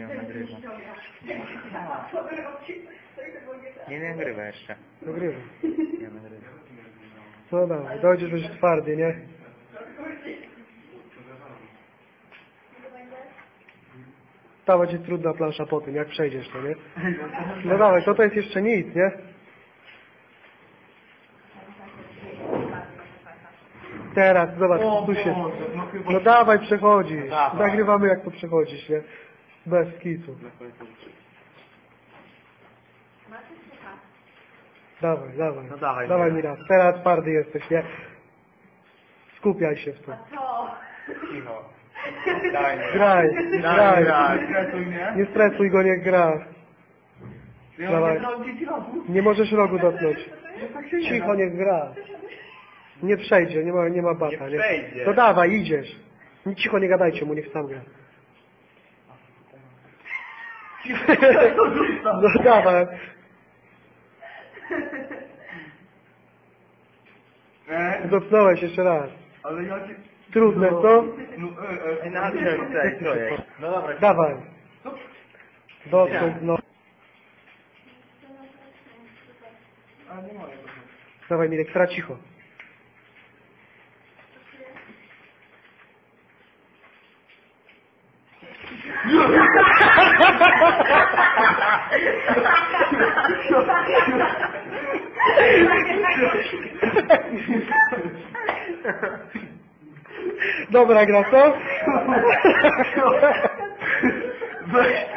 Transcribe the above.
Ja nagrywam. Nie nagrywa jeszcze. Nagrywa. Ja nagrywam. No dawaj, dojdziesz, będziesz twardy, nie? Ta będzie trudna plansza po tym, jak przejdziesz to, nie? No dawaj, to to jest jeszcze nic, nie? Teraz, zobacz, tu się... No dawaj, przechodzisz. Dawaj. Nagrywamy, jak to przechodzisz, nie? Bez kitu. Dawaj, dawaj. No dawaj, Dawaj Mira. Mira. Teraz twardy jesteś, nie? Skupiaj się w tym. Cicho. Daj, Graj, graj. Stresuj mnie. Nie stresuj go, niech gra. Ja Dawaj. nie możesz rogu dotknąć. Cicho, niech gra. Nie przejdzie, nie ma, nie ma bata. Nie przejdzie. To dawaj, idziesz. Cicho, nie gadajcie mu, niech sam gra. No dawaj. E, Dotknąłeś jeszcze raz. Ale ja cię... Trudne, co? No, e, e. Na czym projekt? No dobra. Dawaj. Dotknąć, no. A nie mogę. Dawaj, Mirek, teraz cicho. Dobra gra, co? Weź